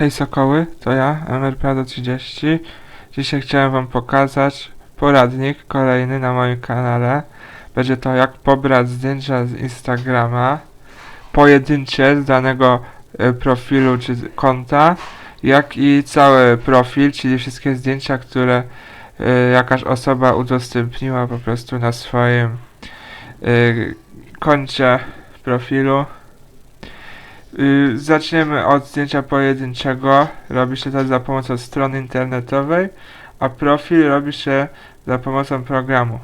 Hej Sokoły, to ja, MRPado30. Dzisiaj chciałem wam pokazać poradnik kolejny na moim kanale. Będzie to jak pobrać zdjęcia z Instagrama, pojedyncze z danego e, profilu czy konta, jak i cały profil, czyli wszystkie zdjęcia, które e, jakaś osoba udostępniła po prostu na swoim e, koncie profilu. Y, Zaczniemy od zdjęcia pojedynczego. Robi się to za pomocą strony internetowej, a profil robi się za pomocą programu.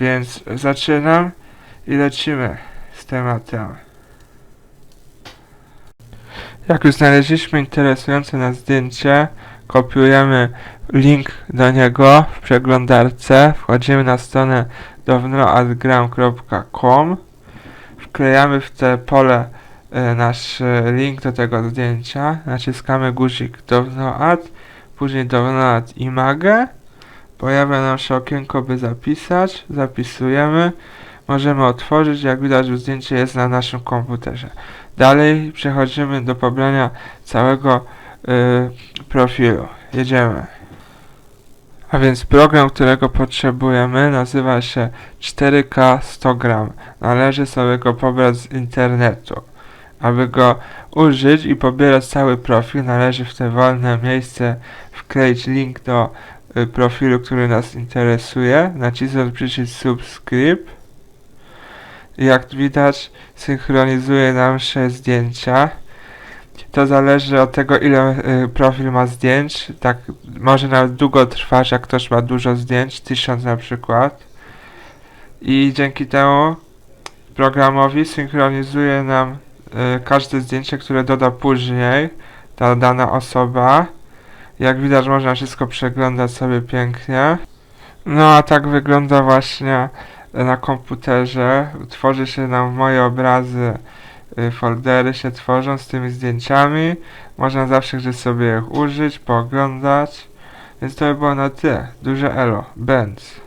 Więc zaczynam i lecimy z tematem. Jak już znaleźliśmy interesujące nas zdjęcie, kopiujemy link do niego w przeglądarce, wchodzimy na stronę downoadgram.com, wklejamy w te pole nasz e, link do tego zdjęcia, naciskamy guzik Download, później Download Image, pojawia nam się okienko by zapisać, zapisujemy, możemy otworzyć, jak widać zdjęcie jest na naszym komputerze. Dalej przechodzimy do pobrania całego y, profilu. Jedziemy. A więc program, którego potrzebujemy nazywa się 4K 100 gram. Należy sobie go pobrać z internetu. Aby go użyć i pobierać cały profil, należy w te wolne miejsce wkleić link do y, profilu, który nas interesuje, nacisnąć przycisk subscribe. Jak widać, synchronizuje nam się zdjęcia. To zależy od tego, ile y, profil ma zdjęć. Tak, może nawet długo trwać, jak ktoś ma dużo zdjęć, tysiąc na przykład. I dzięki temu programowi synchronizuje nam każde zdjęcie, które doda później ta dana osoba. Jak widać, można wszystko przeglądać sobie pięknie. No a tak wygląda właśnie na komputerze. Tworzy się nam moje obrazy, y, foldery się tworzą z tymi zdjęciami. Można zawsze gdzieś sobie ich użyć, pooglądać. Więc to by było na tyle. Duże elo. Benz.